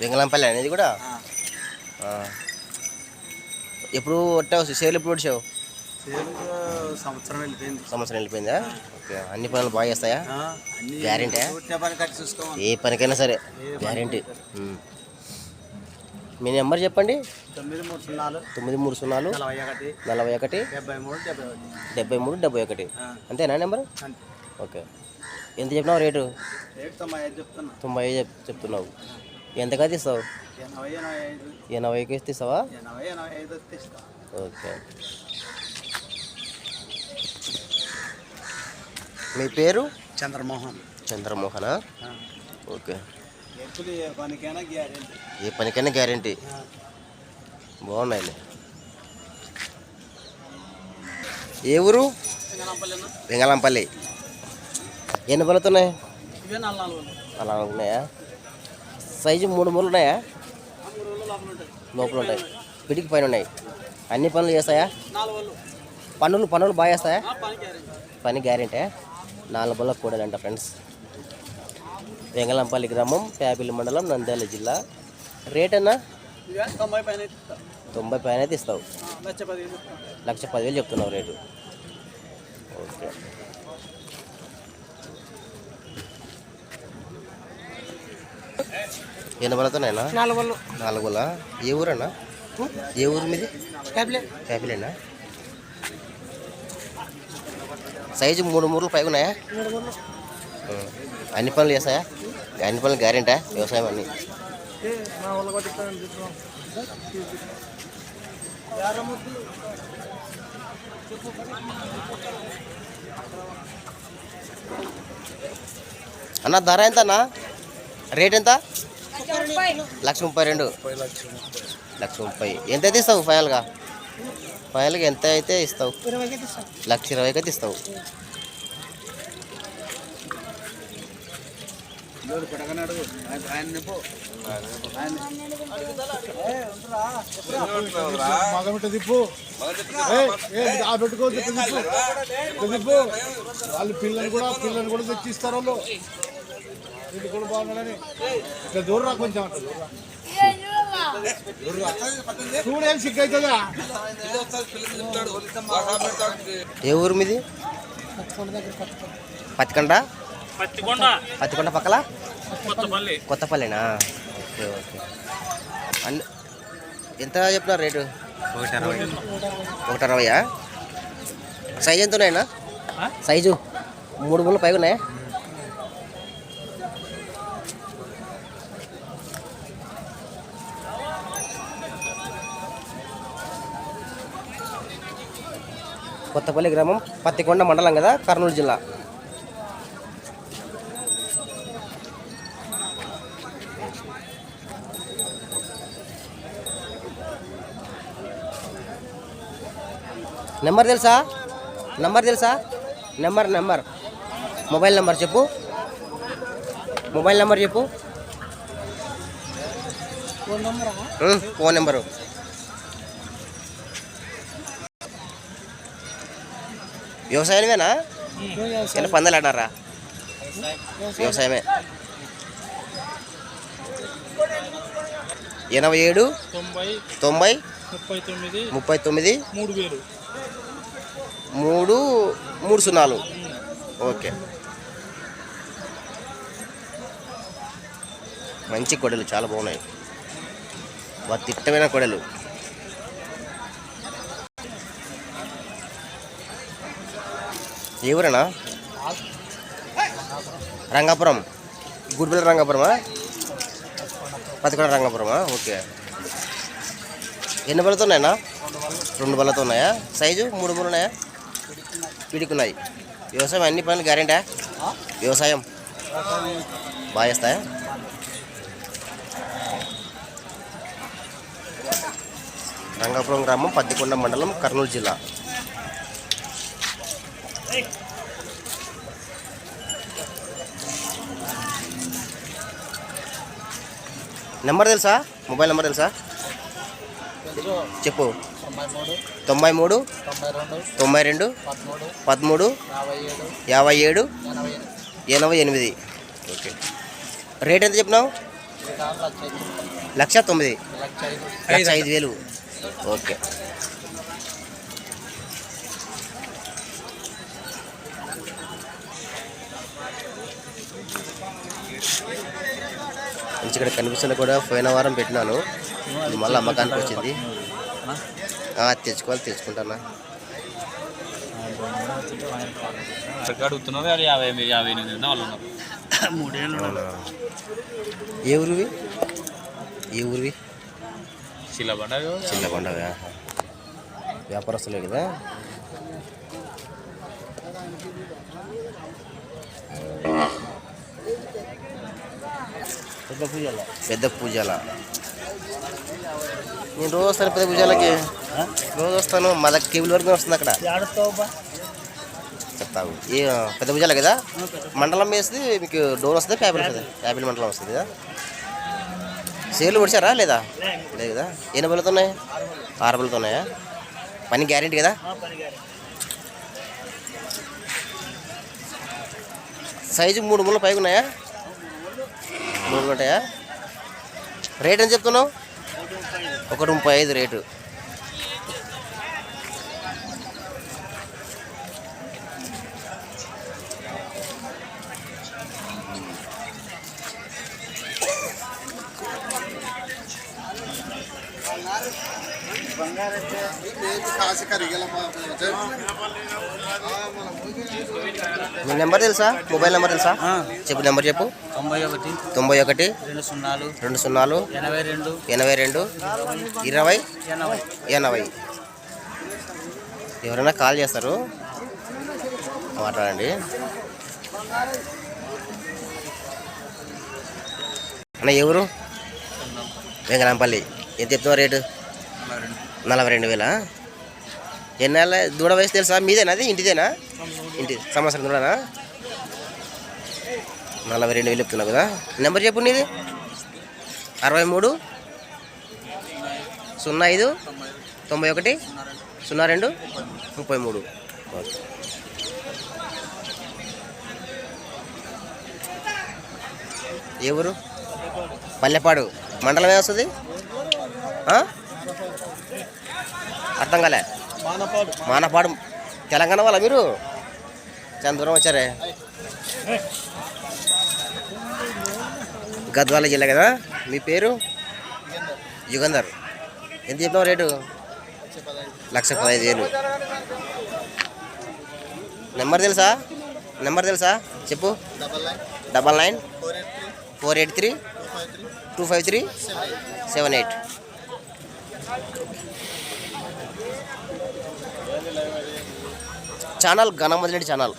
వెంగళంపల్లి అనేది కూడా. ఎప్పుడు కొట్టావు? సేవలు ఎప్పుడు వచ్చావు సంవత్సరం వెళ్ళిపోయింది. సంవత్సరం వెళ్ళిపోయిందా? ఓకే. అన్ని పనులు బాగా చేస్తాయా? గ్యారెంటీ ఏ పనికైనా సరే. గ్యారెంటీ. మీ నెంబర్ చెప్పండి. తొమ్మిది మూడు సున్నాలు. నలభై ఒకటి. డెబ్బై మూడు డెబ్బై ఒకటి. అంతేనా నెంబర్? ఓకే. ఎంత చెప్పినావు రేటు? తొంభై ఐదు చెప్తున్నావు. ఎనభై ఐదు. ఎనభైకి ఇస్తా ఓకే. మీ పేరు? చంద్రమోహన్. చంద్రమోహనా? ఓకే. ఎప్పుడు ఏ పనికైనా గ్యారెంటీ. ఏ పనికైనా గ్యారంటీ? బాగున్నాయి ఏ ఊరు? వెంగళంపల్లి. ఎన్ని ఉన్నాయి నాలుగు అలా ఉన్నాయా. సైజు మూడు మూడు ఉన్నాయా? లోపల ఉంటాయి. పిడికి పైన ఉన్నాయి. అన్ని పనులు చేస్తాయా? పనులు పనులు బాగా చేస్తాయా? పని గ్యారెంటీ. నాలుగు బల్ల కూడలంట ఫ్రెండ్స్. వెంగళంపల్లి గ్రామం ప్యాపిల్లి మండలం నంద్యాల జిల్లా. రేట్ అన్నా? తొంభై పైన అయితే ఇస్తావు. లక్ష పదివేలు చెప్తున్నావు రేటు. ఓకే. ఎన్ని పడుతున్నాయినా నాలుగు నాలుగులా ఏ ఊరన్నా? ఏ ఊరు మీది? ప్యాపిలేనా సైజు మూడు మూడు పైగా ఉన్నాయా. అన్ని పనులు చేస్తాయా? అన్ని పనులు గ్యారెంటా? వ్యవసాయం అన్ని? అన్న ధర ఎంత అన్న రేట్ ఎంత? లక్ష ముప్పై రెండు. లక్ష ముప్పై. ఎంత అయితే ఇస్తావు ఫైనల్గా? ఫైనల్గా ఎంత అయితే ఇస్తావు? లక్ష ఇరవైకి అయితే ఇస్తావు పెట్టుకోవచ్చు వాళ్ళు పిల్లలు కూడా పిల్లలు కూడా తెచ్చిస్తారు వాళ్ళు. కూడా బాగున్నాడని. ఇట్లా కొంచెం అట్లా చూడేం సిగ్గు అవుతుందా ఏ ఊరు మీది? పత్తికొండ? పత్తికొండ. పత్తికొండ పక్కల? కొత్తపల్లి. కొత్తపల్లినా? Okay okay. అన్ని ఎంత చెప్పినారు రేటు? ఒకటి అరవై ఒకటి అరవయా సైజు ఎంత ఉన్నాయన్నా సైజు మూడు మూడు పైగా ఉన్నాయా కొత్తపల్లి గ్రామం పత్తికొండ మండలం కదా కర్నూలు జిల్లా. నెంబర్ తెలుసా? నెంబర్ తెలుసా? Number number. మొబైల్ నెంబర్ చెప్పు. మొబైల్ నెంబర్ చెప్పు. Phone number? వ్యవసాయమేనా ఎలా పందాలు ఆడారా వ్యవసాయమే. ఎనభై ఏడు తొంభై తొంభై ముప్పై తొమ్మిది ముప్పై తొమ్మిది మూడు వేలు. మూడు మూడు సున్నాలు. ఓకే. మంచి కొడలు చాలా బాగున్నాయి. వా తిట్టమైన కొడలు. ఏ ఊరేనా రంగాపురం. గుడిపల్లి రంగాపురమా? పతికొండ రంగాపురమా? ఓకే. ఎన్ని బలతో ఉన్నాయన్నా? రెండు బలతో ఉన్నాయా? సైజు మూడు మూడు ఉన్నాయా? పిడికున్నాయి. వ్యవసాయం అన్ని పనులు గ్యారెంటా? వ్యవసాయం. బాగా చేస్తాయా? రంగాపురం గ్రామం పత్తికొండ మండలం కర్నూలు జిల్లా. నెంబర్ తెలుసా? మొబైల్ నెంబర్ తెలుసా? చెప్పు. తొంభై మూడు తొంభై రెండు పదమూడు యాభై ఏడు ఎనభై ఎనిమిది. ఓకే. రేట్ ఎంత చెప్పినావు? లక్ష తొమ్మిది. లక్ష ఐదు వేలు. ఓకే. ఇక్కడ కనిపిస్తున్న కూడా పోయిన వారం పెట్టినాను. ఇది మళ్ళీ అమ్మకానికి వచ్చింది. తెచ్చుకోవాలి తెచ్చుకుంటానా. ఏ ఊరివి? ఏ ఊరివి? చిల్లబండ చిన్నకొండ వ్యాపారస్తులే కదా. పెద్ద పూజల? పెద్ద పూజల. నేను రోజు వస్తాను పెద్ద పూజలకి. రోజు వస్తాను మా దగ్గర కేబుల్ వరకు వస్తుంది అక్కడ. చెప్తావు. ఏ పెద్ద పూజలే కదా? మండలం వేస్తే మీకు డోర్ వస్తుంది ప్యాపిల్ వస్తుంది. ప్యాపిల్. మండలం వస్తుంది కదా? సేలు పొడిచారా లేదా? లేదు కదా? ఎన్ని బలతో ఉన్నాయి? ఆరు బలతో ఉన్నాయా? పని గ్యారెంటీ కదా? సైజు మూడు ముళ్ళు పైకి ఉన్నాయా? మూడు ఉంటాయా రేట్ ఎంత చెప్తున్నావు? ఒకటి ముప్పై ఐదు రేటు. మీ నెంబర్ తెలుసా? మొబైల్ నెంబర్ తెలుసా? చెప్పు నెంబర్ చెప్పు. తొంభై ఒకటి. తొంభై ఒకటి. రెండు సున్నాలు. రెండు సున్నాలు. ఎనభై రెండు. ఎనభై రెండు. ఇరవై. ఎనభై. ఎవరైనా కాల్ చేస్తారు? మాట్లాడండి. అన్న ఎవరు వెంకరాంపల్లి ఎంత చెప్తున్నావు రేటు? నలభై రెండు. వేలా? ఎన్నాళ్ళ దూడ వయసు తెలుసా? మీదేనా అది? ఇంటిదేనా? ఇంటి సంవత్సరం దూడనా? నలభై రెండు వేలు చెప్తున్నావు కదా. నెంబర్ చెప్పు నీది. అరవై మూడు. సున్నా ఐదు. తొంభై ఒకటి. సున్నా రెండు. ముప్పై మూడు. ఓకే. ఏ ఊరు? పల్లెపాడు. మండలం ఏమొస్తుంది వస్తుంది? అర్థం కాలే. మానపాడు. తెలంగాణ వాళ్ళ మీరు? చాలా దూరం వచ్చారే. గద్వాల జిల్లా కదా? మీ పేరు? యుగంధర్. ఎంత చెప్పినావు రేటు? లక్ష పదహైదు వేలు. నెంబర్ తెలుసా? నెంబర్ తెలుసా? చెప్పు. Double nine. Four eight three. Two five three. Seven eight. Channel Ghanamadireddy channel.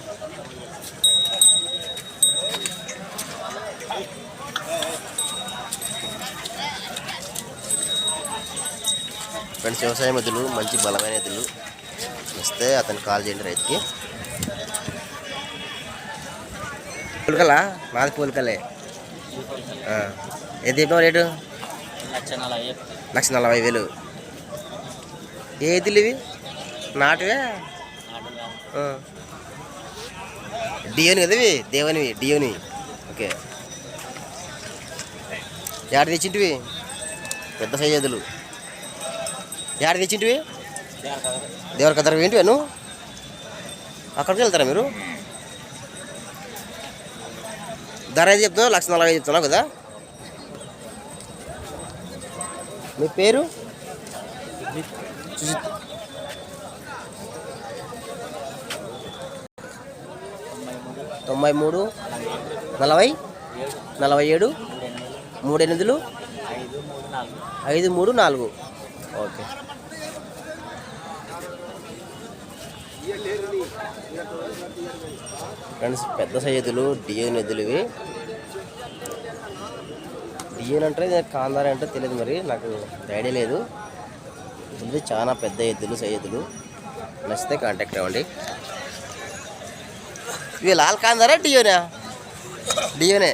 Friends వ్యవసాయ ఎద్దులు మంచి బలమైన ఎద్దులు. వస్తే అతను కాల్ చేయండి రైతుకి. పూలకలా? నాది పూలకలే. ఎంత చెప్పినావు రేటు? లక్ష నలభై వేలు. ఏ ఎద్దులు ఇవి? నాటువే. డియోని కదా ఇవి దేవనివి? డియోని. ఓకే. ఏడ తెచ్చింటివి? పెద్ద సైజ్ ఎద్దులు ఏడ తెచ్చింటివి? దేవర కదర్ ఏంటివా నువ్వు అక్కడికి వెళ్తారా మీరు? ధర అయితే చెప్తున్నావు లక్ష నలభై చెప్తున్నావు కదా? మీ పేరు? తొంభై మూడు నలభై నలభై ఏడు మూడు ఎనిమిదిలు ఐదు మూడు నాలుగు. ఓకే. ఫ్రెండ్స్ పెద్ద సైజులు డిఎన్ ఎద్దులు ఇవి. డిఎన్ అంటే ఇది అంటే తెలియదు మరి నాకు ఐడియా లేదు. ఇది చాలా పెద్ద ఎద్దులు సైజులు. నచ్చితే కాంటాక్ట్ అవ్వండి. ये लाल कांदर है डीओ ने डीओ ने